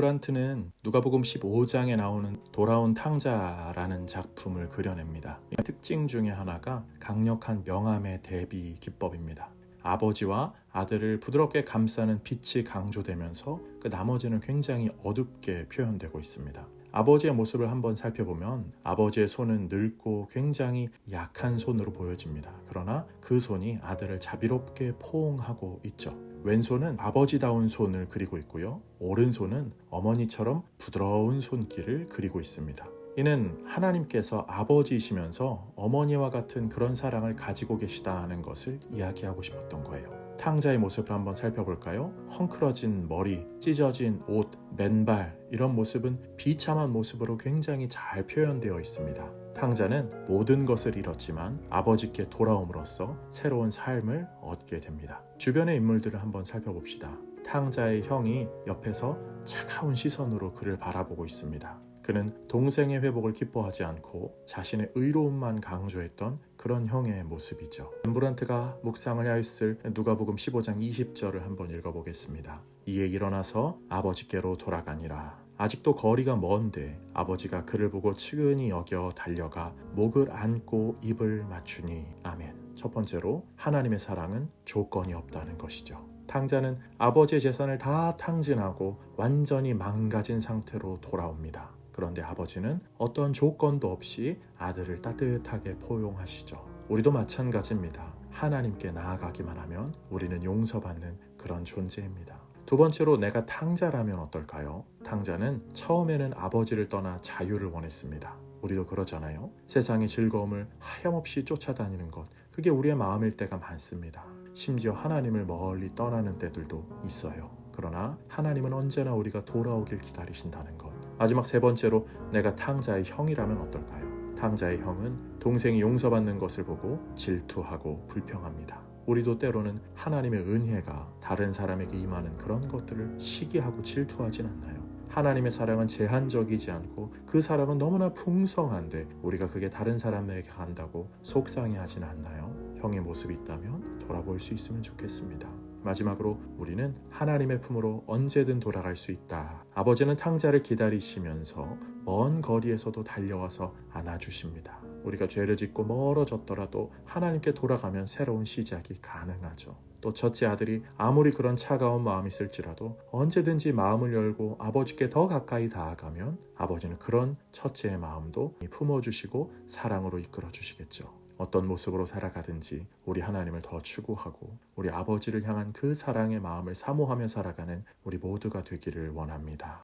렘브란트는 누가복음 15장에 나오는 돌아온 탕자라는 작품을 그려냅니다. 이 특징 중에 하나가 강력한 명암의 대비 기법입니다. 아버지와 아들을 부드럽게 감싸는 빛이 강조되면서 그 나머지는 굉장히 어둡게 표현되고 있습니다. 아버지의 모습을 한번 살펴보면 아버지의 손은 늙고 굉장히 약한 손으로 보여집니다. 그러나 그 손이 아들을 자비롭게 포옹하고 있죠. 왼손은 아버지다운 손을 그리고 있고요. 오른손은 어머니처럼 부드러운 손길을 그리고 있습니다. 이는 하나님께서 아버지이시면서 어머니와 같은 그런 사랑을 가지고 계시다는 것을 이야기하고 싶었던 거예요. 탕자의 모습을 한번 살펴볼까요? 헝클어진 머리, 찢어진 옷, 맨발 이런 모습은 비참한 모습으로 굉장히 잘 표현되어 있습니다. 탕자는 모든 것을 잃었지만 아버지께 돌아옴으로써 새로운 삶을 얻게 됩니다. 주변의 인물들을 한번 살펴봅시다. 탕자의 형이 옆에서 차가운 시선으로 그를 바라보고 있습니다. 그는 동생의 회복을 기뻐하지 않고 자신의 의로움만 강조했던 그런 형의 모습이죠. 렘브란트가 묵상을 하였을 누가복음 15장 20절을 한번 읽어보겠습니다. 이에 일어나서 아버지께로 돌아가니라. 아직도 거리가 먼데 아버지가 그를 보고 측은히 여겨 달려가 목을 안고 입을 맞추니 아멘. 첫 번째로 하나님의 사랑은 조건이 없다는 것이죠. 탕자는 아버지의 재산을 다 탕진하고 완전히 망가진 상태로 돌아옵니다. 그런데 아버지는 어떤 조건도 없이 아들을 따뜻하게 포용하시죠. 우리도 마찬가지입니다. 하나님께 나아가기만 하면 우리는 용서받는 그런 존재입니다. 두 번째로 내가 탕자라면 어떨까요? 탕자는 처음에는 아버지를 떠나 자유를 원했습니다. 우리도 그러잖아요. 세상의 즐거움을 하염없이 쫓아다니는 것, 그게 우리의 마음일 때가 많습니다. 심지어 하나님을 멀리 떠나는 때들도 있어요. 그러나 하나님은 언제나 우리가 돌아오길 기다리신다는 것. 마지막 세 번째로 내가 탕자의 형이라면 어떨까요? 탕자의 형은 동생이 용서받는 것을 보고 질투하고 불평합니다. 우리도 때로는 하나님의 은혜가 다른 사람에게 임하는 그런 것들을 시기하고 질투하진 않나요? 하나님의 사랑은 제한적이지 않고 그 사랑은 너무나 풍성한데 우리가 그게 다른 사람에게 간다고 속상해하진 않나요? 형의 모습이 있다면 돌아볼 수 있으면 좋겠습니다. 마지막으로 우리는 하나님의 품으로 언제든 돌아갈 수 있다. 아버지는 탕자를 기다리시면서 먼 거리에서도 달려와서 안아주십니다. 우리가 죄를 짓고 멀어졌더라도 하나님께 돌아가면 새로운 시작이 가능하죠. 또 첫째 아들이 아무리 그런 차가운 마음이 있을지라도 언제든지 마음을 열고 아버지께 더 가까이 다가가면 아버지는 그런 첫째의 마음도 품어주시고 사랑으로 이끌어 주시겠죠. 어떤 모습으로 살아가든지 우리 하나님을 더 추구하고 우리 아버지를 향한 그 사랑의 마음을 사모하며 살아가는 우리 모두가 되기를 원합니다.